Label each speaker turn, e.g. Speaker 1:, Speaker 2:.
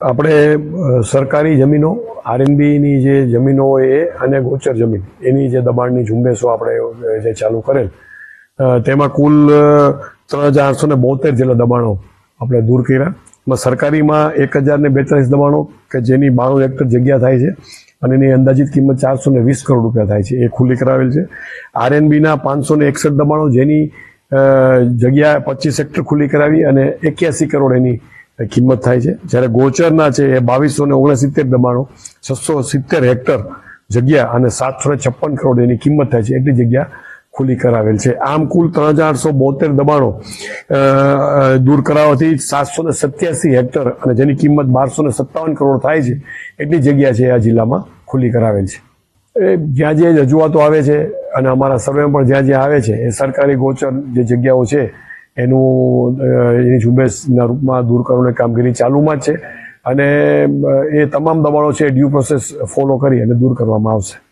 Speaker 1: આપણે સરકારી જમીનો, આરએનબીની જે જમીનો હોય એ, અને ગોચર જમીન, એની જે દબાણની ઝુંબેશો આપણે જે ચાલુ કરેલ તેમાં કુલ ત્રણ હજાર આઠસો ને બોતેર જેટલા દબાણો આપણે દૂર કર્યા. એમાં સરકારીમાં એક હજાર ને બેતાલીસ દબાણો, કે જેની બાણું હેક્ટર જગ્યા થાય છે, અને એની અંદાજિત કિંમત ચારસો ને વીસ કરોડ રૂપિયા થાય છે, એ ખુલ્લી કરાવેલ છે. આરએનબીના પાંચસો ને એકસઠ દબાણો જેની જગ્યા પચીસ હેક્ટર ખુલ્લી કરાવી અને એક્યાસી કરોડ એની કિંમત થાય છે. જ્યારે ગોચરના છે એ બાવીસો ને ઓગણસિત્તેર દબાણો, છસો સિત્તેર હેક્ટર જગ્યા અને સાતસો છપ્પન કરોડ એની કિંમત થાય છે. એટલી જગ્યા ખુલ્લી કરાવેલ છે. આમ કુલ ત્રણ હજારસો બોતેર દબાણો દૂર કરાવવાથી સાતસો ને સત્યાસી હેક્ટર અને જેની કિંમત બારસો ને સત્તાવન કરોડ થાય છે, એટલી જગ્યા છે આ જિલ્લામાં ખુલ્લી કરાવેલ છે. એ જ્યાં જે રજૂઆતો આવે છે અને અમારા સર્વેમાં પણ જ્યાં જ્યાં આવે છે, એ સરકારી ગોચર જે જગ્યાઓ છે એનું એની ઝુંબેશના રૂપમાં દૂર કરવાની કામગીરી ચાલુમાં છે. અને એ તમામ દબાણો છે ડ્યુ પ્રોસેસ ફોલો કરી અને દૂર કરવામાં આવશે.